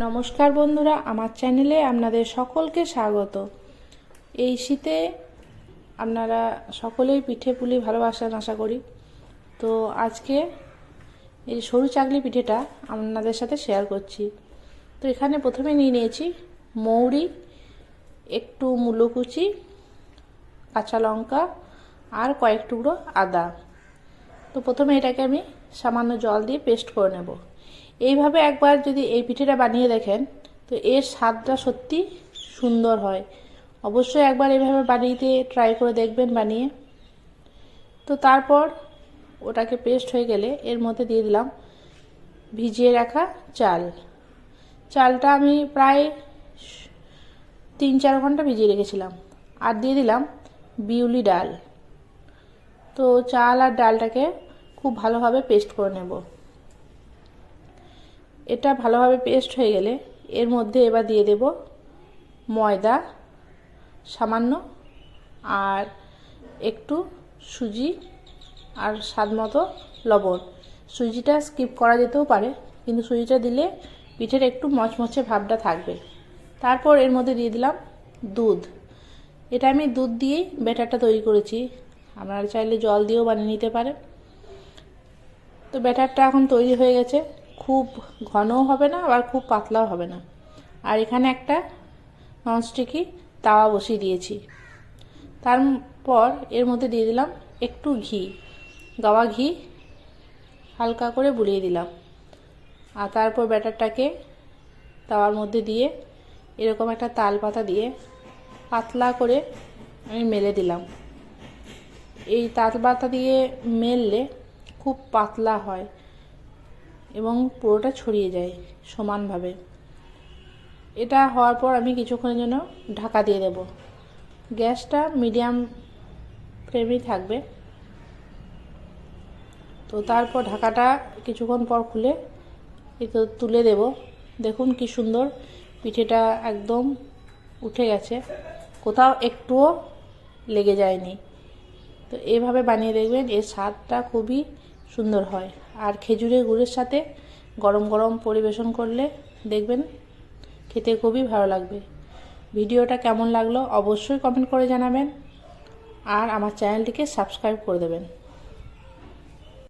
নমস্কার বন্ধুরা, আমার চ্যানেলে আপনাদের সকলকে স্বাগত। এই শীতে আপনারা সকলেই পিঠে পুলি ভালোবাসেন, আশা করি। তো আজকে এই সরু চাকলি পিঠেটা আপনাদের সাথে শেয়ার করছি। তো এখানে প্রথমে নিয়ে নিয়েছি মৌরি, একটু মুলোকুচি, কাঁচা লঙ্কা আর কয়েক টুকরো আদা। তো প্রথমে এটাকে আমি সামান্য জল দিয়ে পেস্ট করে নেব। এইভাবে একবার যদি এই পিঠেটা বানিয়ে দেখেন, তো এর স্বাদটা সত্যি সুন্দর হয়। অবশ্যই একবার এইভাবে বানিয়ে ট্রাই করে দেখবেন বানিয়ে। তো তারপর ওটাকে পেস্ট হয়ে গেলে এর মধ্যে দিয়ে দিলাম ভিজিয়ে রাখা চাল। চালটা আমি প্রায় তিন চার ঘণ্টা ভিজিয়ে রেখেছিলাম। আর দিয়ে দিলাম বিউলি ডাল। তো চাল আর ডালটাকে খুব ভালোভাবে পেস্ট করে নেব। এটা ভালোভাবে পেস্ট হয়ে গেলে এর মধ্যে এবার দিয়ে দেব ময়দা, সামান্য আর একটু সুজি আর স্বাদ মতো লবণ। সুজিটা স্কিপ করা যেতেও পারে, কিন্তু সুজিটা দিলে পিঠের একটু মচমচে ভাবটা থাকবে। তারপর এর মধ্যে দিয়ে দিলাম দুধ। এটা আমি দুধ দিয়েই ব্যাটারটা তৈরি করেছি। আপনারা চাইলে জল দিয়েও বানিয়ে নিতে পারেন। তো ব্যাটারটা এখন তৈরি হয়ে গেছে। খুব ঘনও হবে না, আবার খুব পাতলাও হবে না। আর এখানে একটা ননস্টিকি তাওয়া বসিয়ে দিয়েছি। তারপর এর মধ্যে দিয়ে দিলাম একটু ঘি। গাওয়া ঘি হালকা করে বুলিয়ে দিলাম। আর তারপর ব্যাটারটাকে তাওয়ার মধ্যে দিয়ে এরকম একটা তাল পাতা দিয়ে পাতলা করে আমি মেলে দিলাম। এই তাল পাতা দিয়ে মেললে খুব পাতলা হয়। এবং পুরোটা ছড়িয়ে যায় সমানভাবে। এটা হওয়ার পর আমি কিছুক্ষণের জন্য ঢাকা দিয়ে দেব। গ্যাসটা মিডিয়াম ফ্লেমেই থাকবে। তো তারপর ঢাকাটা কিছুক্ষণ পর খুলে এতে তুলে দেব। দেখুন কি সুন্দর পিঠেটা একদম উঠে গেছে। কোথাও একটুও লেগে যায়নি। তো এইভাবে বানিয়ে দেখবেন, এর স্বাদটা খুবই সুন্দর হয়। আর খেজুরের গুড়ের সাথে গরম গরম পরিবেশন করলে দেখবেন খেতে খুবই ভালো লাগবে। ভিডিওটা কেমন লাগল অবশ্যই কমেন্ট করে জানাবেন। আর আমার চ্যানেলটিকে সাবস্ক্রাইব করে দেবেন।